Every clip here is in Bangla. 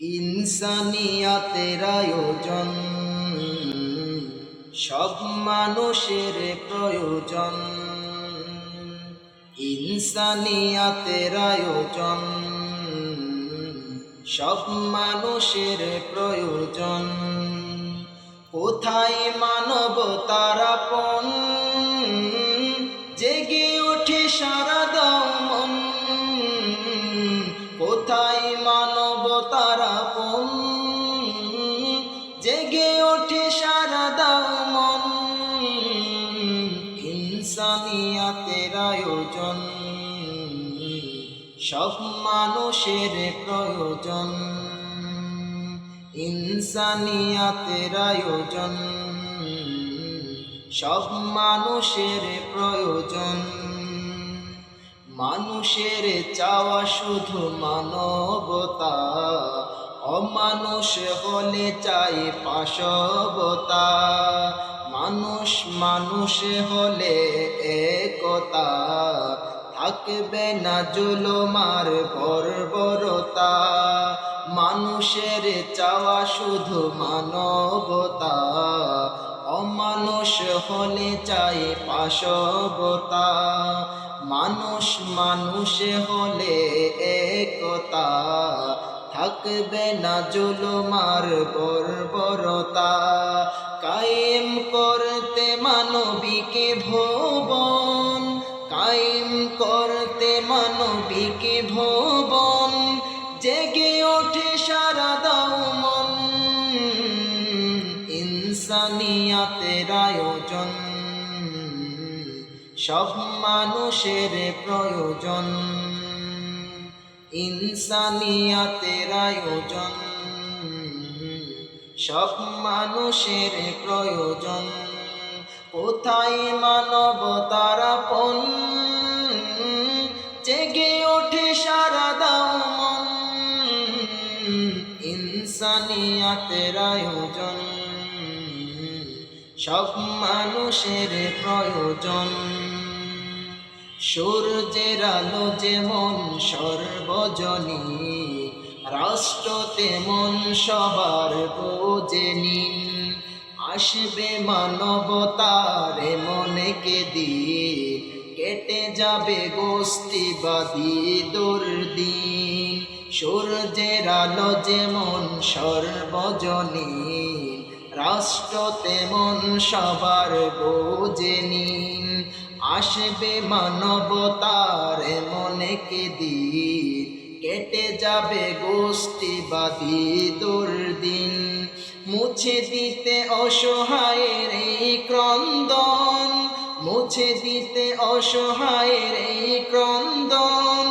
ইনসানিয়াতের আয়োজন, সব মানুষের প্রয়োজন। ইনসানিয়াতের আয়োজন, সব মানুষের প্রয়োজন। কোথায় মানব তারাপন জেগে ওঠে সারা দাও কোথায় মানব তারাপন আয়োজন সব মানুষের প্রয়োজন। ইনসানিয়াতের আয়োজন। সব মানুষের প্রয়োজন। মানুষের চাওয়া শুধু মানবতা। অমানুষ হলে চাই পাশবতা। মানুষ মানুষ হলে একতা। থাকবে না জুলুমার বর্বরতা। মানুষের চাওয়া শুধু মানবতা। অমানুষ হলে চাই পাশবতা। মানুষ মানুষ হলে একতা। থাকবে না জুলুমার বর্বরতা। কায়েম করতে মানবিকে ভবন, কায়েম করতে মানবিকে ভবন। জেগে ওঠে সারা দাও মন, ইনসানিয়াতের আয়োজন। সব মানুষের প্রয়োজন। ইনসানিয়াতের আয়োজন। সব মানুষের প্রয়োজন। কোথায় মানবতার পন জেগে ওঠে সারা দাও মন। ইনসানিয়াতের আয়োজন। সব মানুষের প্রয়োজন। সূর্যের আলো যেমন সর্বজনী, রাষ্ট্র তেমন সবার বোঝে নিন আসবে মানবতার মনেকে দিয়ে কেটে যাবে গোষ্ঠীবাদী দুর্দিন। সূর্যের আলো যেমন সর্বজনী, রাষ্ট্র তেমন সবার বোঝে নিন আসবে মানবতার মনেকে দিয়ে কেটে যাবে গোষ্ঠীবাদী দুর্দিন। মুছে দিতে অসহায়ের এই ক্রন্দন। মুছে দিতে অসহায়ের এই ক্রন্দন।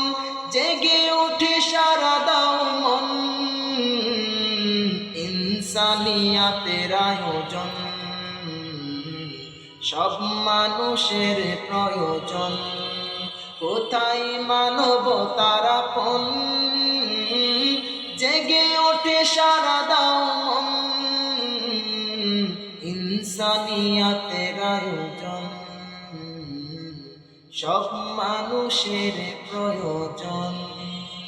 জেগে ওঠে সারা দাও মন। ইনসানিয়াতের আয়োজন সব মানুষের প্রয়োজন। কোথায় মানব তারা পন জেগে ওঠে সারা দাও ইনসানিয়াতের আয়োজন। সব মানুষের প্রয়োজন।